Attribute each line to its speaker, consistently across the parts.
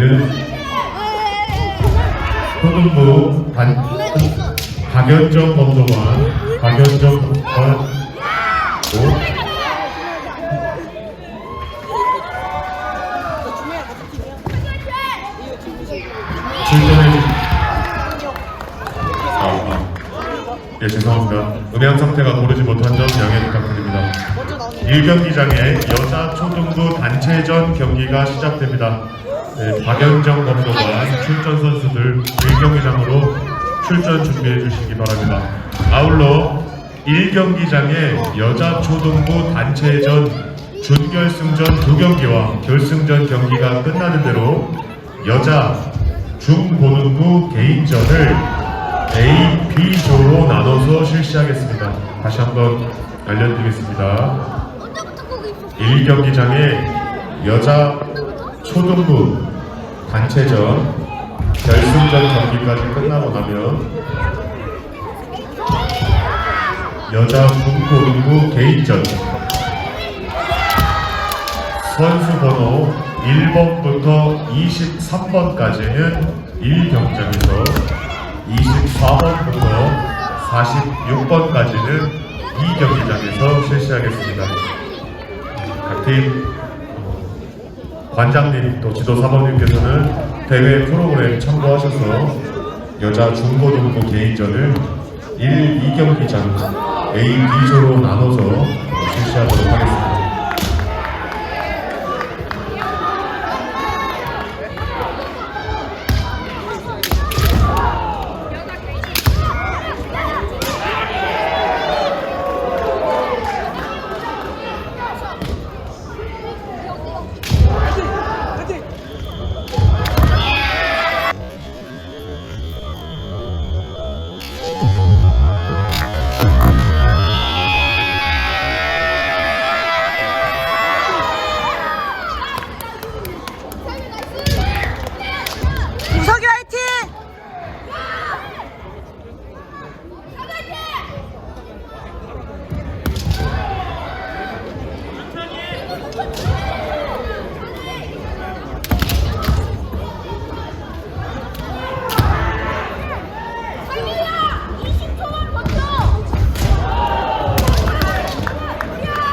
Speaker 1: 열리는 반, 박연정 법조관 박연정 법관. 출전해 아, 예 죄송합니다. 음향 상태가 고르지 못한 점 양해 부탁드립니다. 1경기장에 여자 초등부 단체전 경기가 시작됩니다. 네, 박연정 검도관 출전 선수들 1경기장으로 출전 준비해 주시기 바랍니다. 아울러 1경기장에 여자 초등부 단체전 준결승전 두 경기와 결승전 경기가 끝나는 대로 여자 중고등부 개인전을 A, B조로 나눠서 실시하겠습니다. 다시 한번 알려드리겠습니다. 1경기장에 여자 초등부 단체전 결승전 경기까지 끝나고 나면 여자 중고등부 개인전 선수 번호 1번부터 23번까지는 1경기장에서 24번부터 46번까지는 2경기장에서 실시하겠습니다. 각팀 관장님 또 지도 사범님께서는 대회 프로그램 참고하셔서 여자 중고등부 개인전을 1, 2경기장 A, B조로 나눠서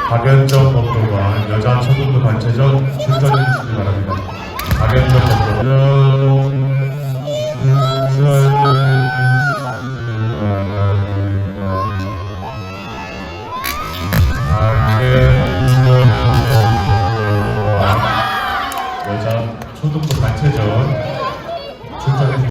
Speaker 1: 박연정 검도관 여자 초등부 단체전 출전해 주시기 바랍니다.